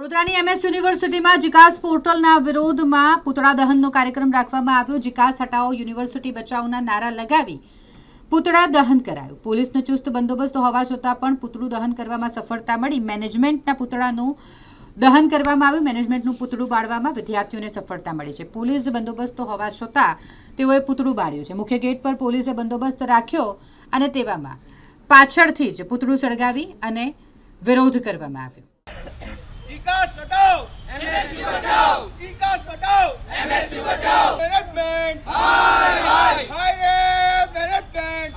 વડોદરાની એમએસ યુનિવર્સિટીમાં વિકાસ પોર્ટલના વિરોધમાં પૂતળા દહનનો કાર્યક્રમ રાખવામાં આવ્યો. વિકાસ હટાવો, યુનિવર્સિટી બચાવના નારા લગાવી પૂતળા દહન કરાયું. પોલીસનો ચુસ્ત બંદોબસ્ત હોવા છતાં પણ પૂતળું દહન કરવામાં સફળતા મળી. મેનેજમેન્ટના પૂતળાનું દહન કરવામાં આવ્યું. મેનેજમેન્ટનું પૂતળું બાળવામાં વિદ્યાર્થીઓને સફળતા મળી છે. પોલીસ બંદોબસ્ત હોવા છતાં તેઓએ પૂતળું બાળ્યું છે. મુખ્ય ગેટ પર પોલીસે બંદોબસ્ત રાખ્યો અને તેવામાં પાછળથી જ પૂતળું સળગાવી અને વિરોધ કરવામાં આવ્યો. विकास हटाओ एमएसपी बचाओ विकास हटाओ एमएसपी बचाओ मैनेजमेंट हाय हाय हाय रे मैनेजमेंट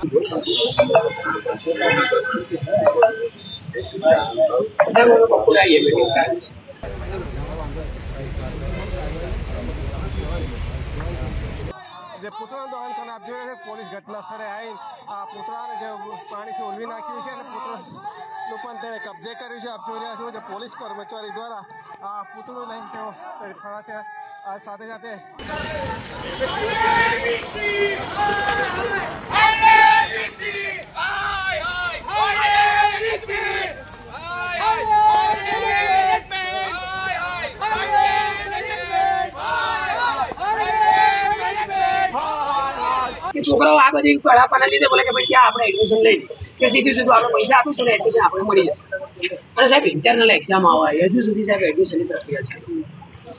જે પૂતળાનું દહન કરીને આપ જોઈ રહ્યા છે, પોલીસ ઘટના સ્થળે આવી આ પૂતળાને જે પાણીથી ઉલવી નાખ્યું છે અને પૂતળાનું પણ તે કબજે કર્યું છે. આપ જોઈ રહ્યા છો જે પોલીસ કર્મચારી દ્વારા આ પૂતળું લઈને તેઓ છે આ સાથે સાથે છોકરાઓ આ બધી પડાપાના લીધે બોલે કે ભાઈ ત્યાં આપણે એડમિશન લઈ કે સીધું સીધું આપણે પૈસા આપીશું ને એડમિશન આપણે મળી જશે. અને સાહેબ ઇન્ટરનલ એક્ઝામ આવે હજુ સુધી સાહેબ એડમિશનની પ્રક્રિયા છે.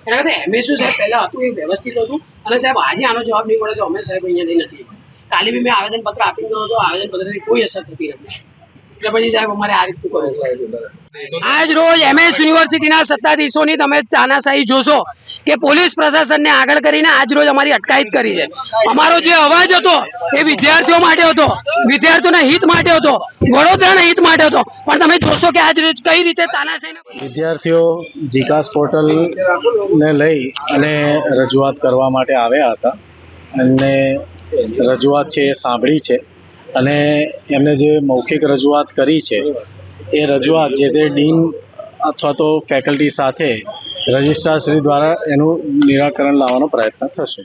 એના કરતાં શું સાહેબ પહેલાં હતું, એ વ્યવસ્થિત હતું. અને સાહેબ આજે આનો જવાબ નહીં મળે તો અમે સાહેબ અહીંયા નહીં નથી કાલે બી મેં આવેદનપત્ર આપી દીધો હતો આવેદનપત્રની કોઈ અસર થતી નથી. એટલે પછી સાહેબ અમારે આ રીતનું કરવું આજ રોજ એમએસ યુનિવર્સિટીના સત્તાધીશોની તમે તાનાશાહી જોશો કે પોલીસ પ્રશાસનને આગળ કરીને આજ રોજ અમારી અટકાયત કરી છે. અમારો જે અવાજ હતો એ વિદ્યાર્થીઓ માટે હતો વિદ્યાર્થીઓના હિત માટે હતો વડોદરાના હિત માટે હતો. પણ તમે જોશો કે આજ રોજ કઈ રીતે તાનાશાહી વિદ્યાર્થીઓ જીકાસ પોર્ટલને લઈ અને રજૂઆત કરવા માટે આવ્યા હતા. અને રજૂઆત છે એ સાંભળી છે. અને એમને જે મૌખિક રજૂઆત કરી છે, એ રજૂઆત જે તે ડીન અથવા તો ફેકલ્ટી સાથે રજિસ્ટ્રારશ્રી દ્વારા એનું નિરાકરણ લાવવાનો પ્રયત્ન થશે.